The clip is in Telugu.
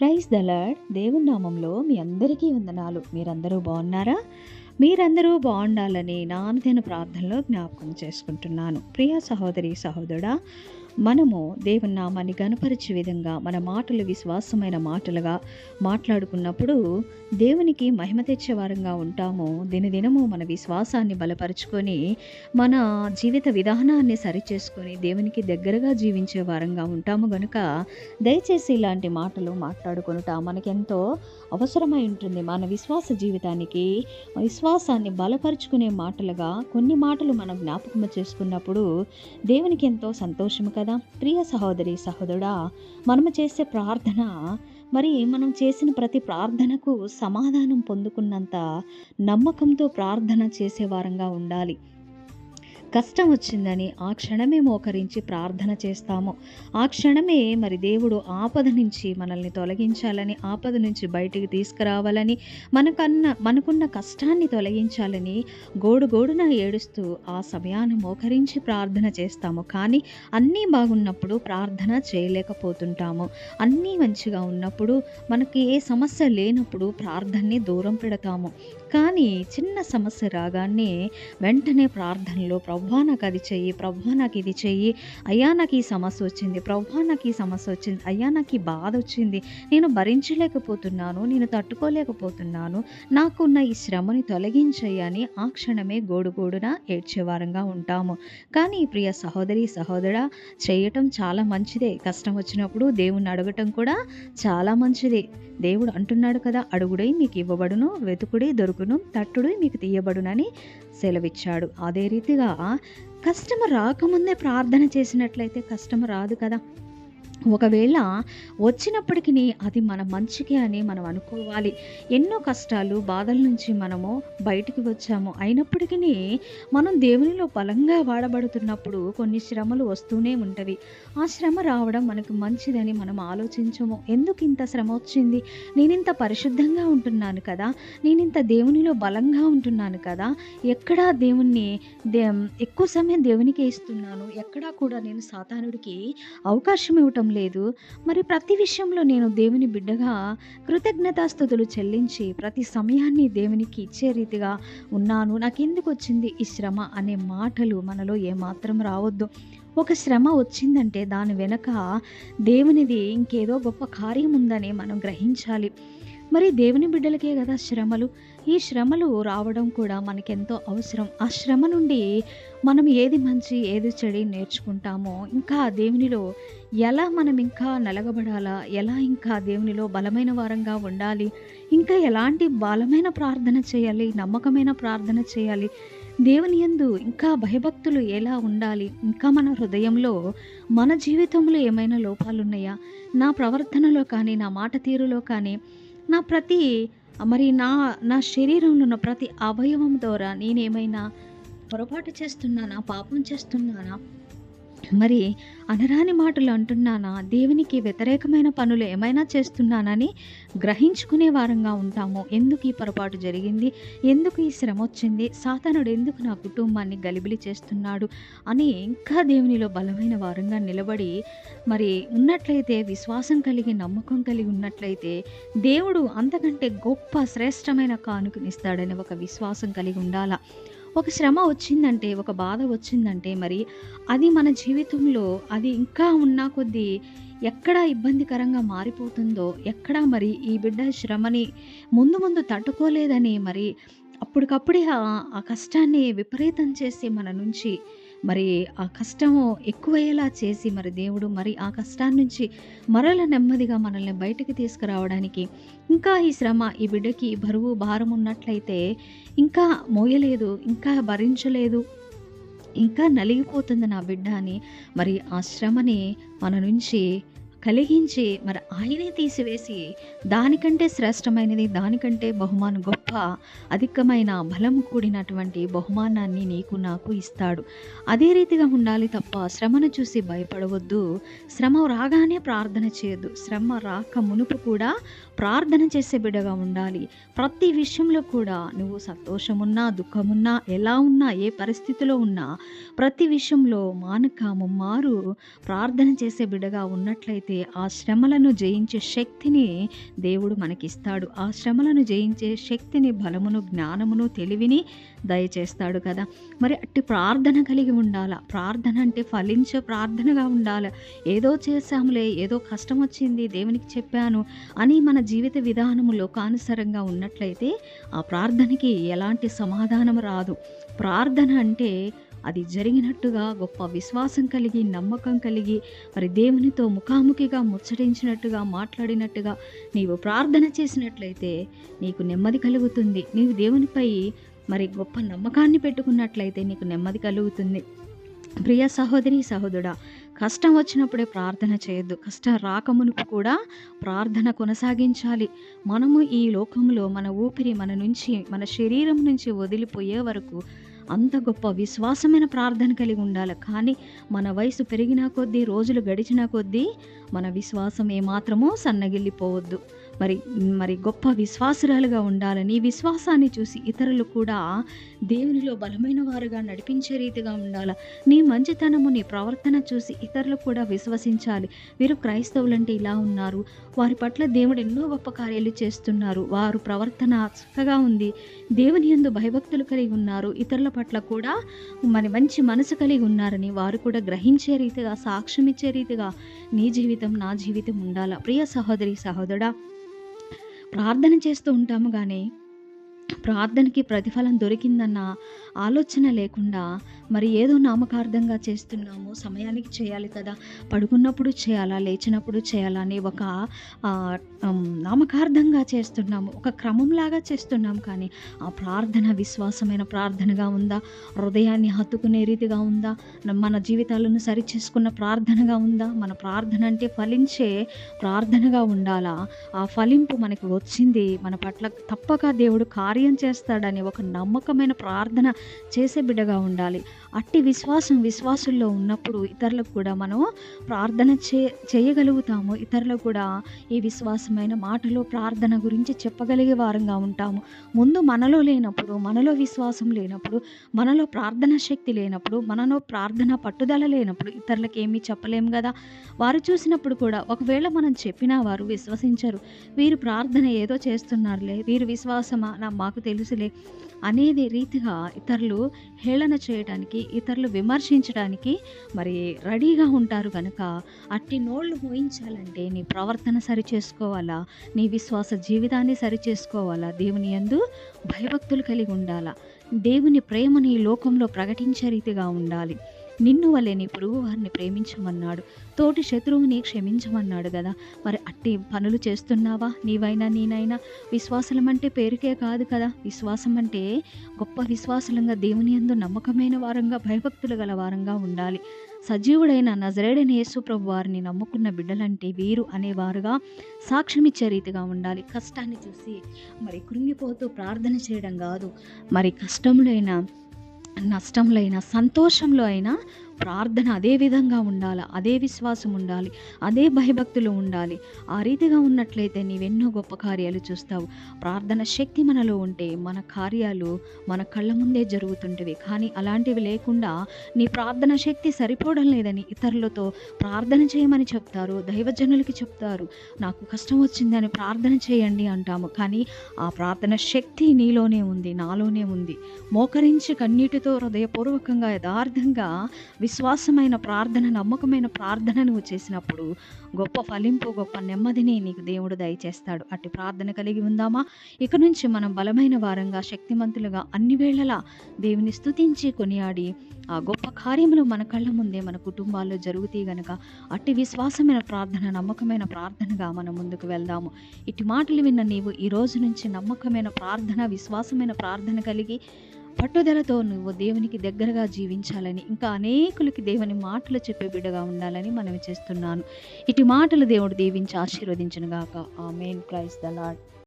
ప్రైజ్ ద దేవుని నామంలో మీ అందరికీ వందనాలు. మీరందరూ బాగున్నారా? మీరందరూ బాగుండాలని నా అనుదిన ప్రార్థనలో జ్ఞాపకం చేసుకుంటున్నాను. ప్రియ సహోదరి సహోదరుడా మనము దేవుని నామాన్ని గనపరిచే విధంగా మన మాటలు విశ్వాసమైన మాటలుగా మాట్లాడుకున్నప్పుడు దేవునికి మహిమ తెచ్చే వారంగా ఉంటాము దినదినము మన విశ్వాసాన్ని బలపరుచుకొని మన జీవిత విధానాన్ని సరిచేసుకొని దేవునికి దగ్గరగా జీవించే వారంగా ఉంటాము గనుక దయచేసి ఇలాంటి మాటలు మాట్లాడుకొనుట మనకెంతో అవసరమై ఉంటుంది. మన విశ్వాస జీవితానికి విశ్వాసాన్ని బలపరుచుకునే మాటలుగా కొన్ని మాటలు మనం జ్ఞాపకం చేసుకున్నప్పుడు దేవునికి ఎంతో సంతోషము కదా? ప్రియ సహోదరి సహోదరుడా మనము చేసే ప్రార్థన మరి మనం చేసిన ప్రతి ప్రార్థనకు సమాధానం పొందుకున్నంత నమ్మకంతో ప్రార్థన చేసేవారంగా ఉండాలి. కష్టం వచ్చిందని ఆ క్షణమే మోకరించి ప్రార్థన చేస్తాము. ఆ క్షణమే మరి దేవుడు ఆపద నుంచి మనల్ని తొలగించాలని ఆపద నుంచి బయటికి తీసుకురావాలని మనకన్న మనకున్న కష్టాన్ని తొలగించాలని గోడు గోడున ఏడుస్తూ ఆ సమయాన్ని మోకరించి ప్రార్థన చేస్తాము. కానీ అన్నీ బాగున్నప్పుడు ప్రార్థన చేయలేకపోతుంటాము. అన్నీ మంచిగా ఉన్నప్పుడు మనకి ఏ సమస్య లేనప్పుడు ప్రార్థనని దూరం పెడతాము. కానీ చిన్న సమస్య రాగానే వెంటనే ప్రార్థనలో ప్రభా నాకు అది చెయ్యి ప్రభా నాకు ఇది చెయ్యి అయ్యా నాకు ఈ సమస్య వచ్చింది ప్రభా నాకు ఈ సమస్య వచ్చింది అయ్యా నాకు ఈ బాధ వచ్చింది నేను భరించలేకపోతున్నాను నేను తట్టుకోలేకపోతున్నాను నాకున్న ఈ శ్రమని తొలగించయ్యని ఆ క్షణమే గోడుగోడున ఏడ్చేవారంగా ఉంటాము. కానీ ప్రియ సహోదరి సహోదర చేయటం చాలా మంచిదే. కష్టం వచ్చినప్పుడు దేవుణ్ణి అడగటం కూడా చాలా మంచిదే. దేవుడు అంటున్నాడు కదా అడుగుడై మీకు ఇవ్వబడును వెతుకుడే దొరుకు దొరుకును తట్టుడు మీకు తీయబడునని సెలవిచ్చాడు. అదే రీతిగా కష్టం రాకముందే ప్రార్థన చేసినట్లయితే కష్టం రాదు కదా. ఒకవేళ వచ్చినప్పటికీ అది మన మంచికి అని మనం అనుకోవాలి. ఎన్నో కష్టాలు బాధల నుంచి మనము బయటికి వచ్చాము. అయినప్పటికీ మనం దేవునిలో బలంగా వాడబడుతున్నప్పుడు కొన్ని శ్రమలు వస్తూనే ఉంటవి. ఆ శ్రమ రావడం మనకు మంచిదని మనం ఆలోచించము. ఎందుకు ఇంత శ్రమ వచ్చింది? నేను ఇంత పరిశుద్ధంగా ఉంటున్నాను కదా? నేను ఇంత దేవునిలో బలంగా ఉంటున్నాను కదా? ఎక్కడా దేవుణ్ణి దే ఎక్కువ సమయం దేవునికే ఇస్తున్నాను. ఎక్కడా కూడా నేను సాతానుడికి అవకాశం ఇవ్వటం లేదు. మరి ప్రతి విషయంలో నేను దేవుని బిడ్డగా కృతజ్ఞతాస్థుతులు చెల్లించి ప్రతి సమయాన్ని దేవునికి ఇచ్చే రీతిగా ఉన్నాను. నాకెందుకు వచ్చింది ఈ శ్రమ అనే మాటలు మనలో ఏమాత్రం రావద్దు. ఒక శ్రమ వచ్చిందంటే దాని వెనక దేవునిది ఇంకేదో గొప్ప కార్యం ఉందని మనం గ్రహించాలి. మరి దేవుని బిడ్డలకే కదా శ్రమలు? ఈ శ్రమలు రావడం కూడా మనకెంతో అవసరం. ఆ శ్రమ నుండి మనం ఏది మంచి ఏది చెడి నేర్చుకుంటామో ఇంకా దేవునిలో ఎలా మనం ఇంకా నలగబడాలా? ఎలా ఇంకా దేవునిలో బలమైన వారంగా ఉండాలి? ఇంకా ఎలాంటి బలమైన ప్రార్థన చేయాలి? నమ్మకమైన ప్రార్థన చేయాలి? దేవుని యందు ఇంకా భయభక్తులు ఎలా ఉండాలి? ఇంకా మన హృదయంలో మన జీవితంలో ఏమైనా లోపాలు ఉన్నాయా నా ప్రవర్తనలో కానీ నా మాట తీరులో కానీ నా ప్రతి మరి నా నా శరీరంలో ఉన్న ప్రతి అవయవం ద్వారా నేనేమైనా పొరపాటు చేస్తున్నానా పాపం చేస్తున్నానా? మరి అనరాని మాటలు అంటున్నానా? దేవునికి వ్యతిరేకమైన పనులు ఏమైనా చేస్తున్నానని గ్రహించుకునే వారంగా ఉంటాము. ఎందుకు ఈ పొరపాటు జరిగింది? ఎందుకు ఈ శ్రమ వచ్చింది? సాతానుడు ఎందుకు నా కుటుంబాన్ని గలిబిలి చేస్తున్నాడు? అని ఇంకా దేవునిలో బలమైన వారంగా నిలబడి మరి ఉన్నట్లయితే విశ్వాసం కలిగి నమ్మకం కలిగి ఉన్నట్లయితే దేవుడు అంతకంటే గొప్ప శ్రేష్టమైన కానుకనిస్తాడని ఒక విశ్వాసం కలిగి ఉండాలా? ఒక శ్రమ వచ్చిందంటే ఒక బాధ వచ్చిందంటే మరి అది మన జీవితంలో అది ఇంకా ఉన్నా కొద్దీ ఎక్కడ ఇబ్బందికరంగా మారిపోతుందో ఎక్కడ మరి ఈ బిడ్డ శ్రమని ముందు ముందు తట్టుకోలేదని మరి అప్పటికప్పుడే ఆ కష్టాన్ని విపరీతం చేసి మన నుంచి మరి ఆ కష్టము ఎక్కువయ్యేలా చేసి మరి దేవుడు మరి ఆ కష్టాన్ని నుంచి మరల నెమ్మదిగా మనల్ని బయటికి తీసుకురావడానికి ఇంకా ఈ శ్రమ ఈ బిడ్డకి బరువు భారం ఉన్నట్లయితే ఇంకా మోయలేదు ఇంకా భరించలేదు ఇంకా నలిగిపోతుంది నా బిడ్డ అని మరి ఆ శ్రమని మన నుంచి కలిగించి మరి ఆయనే తీసివేసి దానికంటే శ్రేష్టమైనది దానికంటే బహుమానం గొప్ప అధికమైన బలం కూడినటువంటి బహుమానాన్ని నీకు నాకు ఇస్తాడు. అదే రీతిగా ఉండాలి తప్ప శ్రమను చూసి భయపడవద్దు. శ్రమ రాగానే ప్రార్థన చేయొద్దు. శ్రమ రాక మునుపు కూడా ప్రార్థన చేసే బిడ్డగా ఉండాలి. ప్రతి విషయంలో కూడా నువ్వు సంతోషమున్నా దుఃఖమున్నా ఎలా ఉన్నా ఏ పరిస్థితిలో ఉన్నా ప్రతి విషయంలో మానక ముమ్మారు ప్రార్థన చేసే బిడ్డగా ఉన్నట్లయితే ఉన్నట్లయితే ఆ శ్రమలను జయించే శక్తిని దేవుడు మనకిస్తాడు. ఆ శ్రమలను జయించే శక్తిని బలమును జ్ఞానమును తెలివిని దయచేస్తాడు కదా. మరి అట్టి ప్రార్థన కలిగి ఉండాల? ప్రార్థన అంటే ఫలించే ప్రార్థనగా ఉండాలి? ఏదో చేశాములే ఏదో కష్టం వచ్చింది దేవునికి చెప్పాను అని మన జీవిత విధానము లోకానుసరంగా ఉన్నట్లయితే ఆ ప్రార్థనకి ఎలాంటి సమాధానం రాదు. ప్రార్థన అంటే అది జరిగినట్టుగా గొప్ప విశ్వాసం కలిగి నమ్మకం కలిగి మరి దేవునితో ముఖాముఖిగా ముచ్చటించినట్టుగా మాట్లాడినట్టుగా నీవు ప్రార్థన చేసినట్లయితే నీకు నెమ్మది కలుగుతుంది. నీవు దేవునిపై మరి గొప్ప నమ్మకాన్ని పెట్టుకున్నట్లయితే నీకు నెమ్మది కలుగుతుంది. ప్రియ సహోదరి సహోదరుడా కష్టం వచ్చినప్పుడే ప్రార్థన చేయొద్దు. కష్టం రాకమునుపు కూడా ప్రార్థన కొనసాగించాలి. మనము ఈ లోకంలో మన ఊపిరి మన నుంచి మన శరీరం నుంచి వదిలిపోయే వరకు అంత గొప్ప విశ్వాసమైన ప్రార్థన కలిగి ఉండాలి. కానీ మన వయసు పెరిగిన కొద్దీ రోజులు గడిచిన కొద్దీ మన విశ్వాసం ఏమాత్రమూ సన్నగిల్లిపోవద్దు. మరి మరి గొప్ప విశ్వాసురాలుగా ఉండాలని విశ్వాసాన్ని చూసి ఇతరులు కూడా దేవునిలో బలమైన వారుగా నడిపించే రీతిగా ఉండాలి? నీ మంచితనము నీ ప్రవర్తన చూసి ఇతరులు కూడా విశ్వసించాలి. వీరు క్రైస్తవులంటే ఇలా ఉన్నారు. వారి పట్ల దేవుడు ఎన్నో గొప్ప కార్యాలు చేస్తున్నారు. వారు ప్రవర్తన చక్కగా ఉంది. దేవుని ఎందు భయభక్తులు కలిగి ఉన్నారు. ఇతరుల పట్ల కూడా మరి మంచి మనసు కలిగి ఉన్నారని వారు కూడా గ్రహించే రీతిగా సాక్ష్యం ఇచ్చే రీతిగా నీ జీవితం నా జీవితం ఉండాలా? ప్రియ సహోదరి సహోదరా ప్రార్థన చేస్తూ ఉంటాము కానీ ప్రార్థనకి ప్రతిఫలం దొరికిందన్న ఆలోచన లేకుండా మరి ఏదో నామకార్థంగా చేస్తున్నాము సమయానికి చేయాలి కదా. పడుకున్నప్పుడు చేయాలా లేచినప్పుడు చేయాలా అని ఒక నామకార్థంగా చేస్తున్నాము. ఒక క్రమంలాగా చేస్తున్నాం కానీ ఆ ప్రార్థన విశ్వాసమైన ప్రార్థనగా ఉందా? హృదయాన్ని హత్తుకునే రీతిగా ఉందా? మన జీవితాలను సరిచేసుకున్న ప్రార్థనగా ఉందా? మన ప్రార్థన అంటే ఫలించే ప్రార్థనగా ఉండాలా? ఆ ఫలింపు మనకు వచ్చింది. మన పట్ల తప్పక దేవుడు కార్యం చేస్తాడని ఒక నమ్మకమైన ప్రార్థన చేసే బిడ్డగా ఉండాలి. అట్టి విశ్వాసం విశ్వాసుల్లో ఉన్నప్పుడు ఇతరులకు కూడా మనం ప్రార్థన చే చేయగలుగుతాము. ఇతరులకు కూడా ఈ విశ్వాసమైన మాటలు ప్రార్థన గురించి చెప్పగలిగే వారంగా ఉంటాము. ముందు మనలో లేనప్పుడు మనలో విశ్వాసం లేనప్పుడు మనలో ప్రార్థన శక్తి లేనప్పుడు మనలో ప్రార్థన పట్టుదల లేనప్పుడు ఇతరులకు ఏమీ చెప్పలేము కదా? వారు చూసినప్పుడు కూడా ఒకవేళ మనం చెప్పినా వారు విశ్వసించరు. వీరు ప్రార్థన ఏదో చేస్తున్నారులే వీరు విశ్వాసమా? నా మాకు తెలుసులే అనేది రీతిగా ఇతరులు హేళన చేయడానికి ఇతరులు విమర్శించడానికి మరి రెడీగా ఉంటారు కనుక అట్టి నోళ్ళు మోయించాలంటే నీ ప్రవర్తన సరి చేసుకోవాలా నీ విశ్వాస జీవితాన్ని సరి చేసుకోవాలా దేవుని యందు భయభక్తులు కలిగి ఉండాలా దేవుని ప్రేమని ఈ లోకంలో ప్రకటించే రీతిగా ఉండాలి. నిన్ను వలె నీ పొరుగు వారిని ప్రేమించమన్నాడు. తోటి శత్రువుని క్షమించమన్నాడు కదా మరి అట్టి పనులు చేస్తున్నావా? నీవైనా నేనైనా? విశ్వాసం అంటే పేరుకే కాదు కదా. విశ్వాసం అంటే గొప్ప విశ్వాసంగా దేవుని యందు నమ్మకమైన వారంగా భయభక్తులు గల వారంగా ఉండాలి. సజీవుడైన నజరేడైన యేసుప్రభు వారిని నమ్ముకున్న బిడ్డలంటే వీరు అనేవారుగా సాక్ష్యమిచ్చే రీతిగా ఉండాలి. కష్టాన్ని చూసి మరి కృంగిపోతూ ప్రార్థన చేయడం కాదు. మరి కష్టంలో అయినా నష్టంలో అయినా సంతోషంలో అయినా ప్రార్థన అదే విధంగా ఉండాలి అదే విశ్వాసం ఉండాలి అదే భయభక్తులు ఉండాలి. ఆ రీతిగా ఉన్నట్లయితే నీవెన్నో గొప్ప కార్యాలు చూస్తావు. ప్రార్థన శక్తి మనలో ఉంటే మన కార్యాలు మన కళ్ళ ముందే జరుగుతుంటవి. కానీ అలాంటివి లేకుండా నీ ప్రార్థన శక్తి సరిపోవడం లేదని ఇతరులతో ప్రార్థన చేయమని చెప్తారు దైవజనులకి చెప్తారు. నాకు కష్టం వచ్చిందని ప్రార్థన చేయండి అంటాము. కానీ ఆ ప్రార్థన శక్తి నీలోనే ఉంది నాలోనే ఉంది. మోకరించి కన్నీటితో హృదయపూర్వకంగా యథార్థంగా విశ్వాసమైన ప్రార్థన నమ్మకమైన ప్రార్థన నువ్వు చేసినప్పుడు గొప్ప ఫలింపు గొప్ప నెమ్మదిని నీకు దేవుడు దయచేస్తాడు. అట్టి ప్రార్థన కలిగి ఉందామా? ఇక నుంచి మనం బలమైన వారంగా శక్తిమంతులుగా అన్ని వేళలా దేవుని స్తుతించి కొనియాడి ఆ గొప్ప కార్యములు మన కళ్ళ ముందే మన కుటుంబాల్లో జరుగుతాయి గనక అట్టి విశ్వాసమైన ప్రార్థన నమ్మకమైన ప్రార్థనగా మనం ముందుకు వెళ్దాము. ఇట్టి మాటలు విన్న నీవు ఈ రోజు నుంచి నమ్మకమైన ప్రార్థన విశ్వాసమైన ప్రార్థన కలిగి పట్టుదలతో నువ్వు దేవునికి దగ్గరగా జీవించాలని ఇంకా అనేకులకి దేవుని మాటలు చెప్పే బిడ్డగా ఉండాలని మనవి చేస్తున్నాను. ఇటు మాటలు దేవుడు దీవించి ఆశీర్వదించును గాక ఆ మెయిన్ ప్రైజ్ ద లాడ్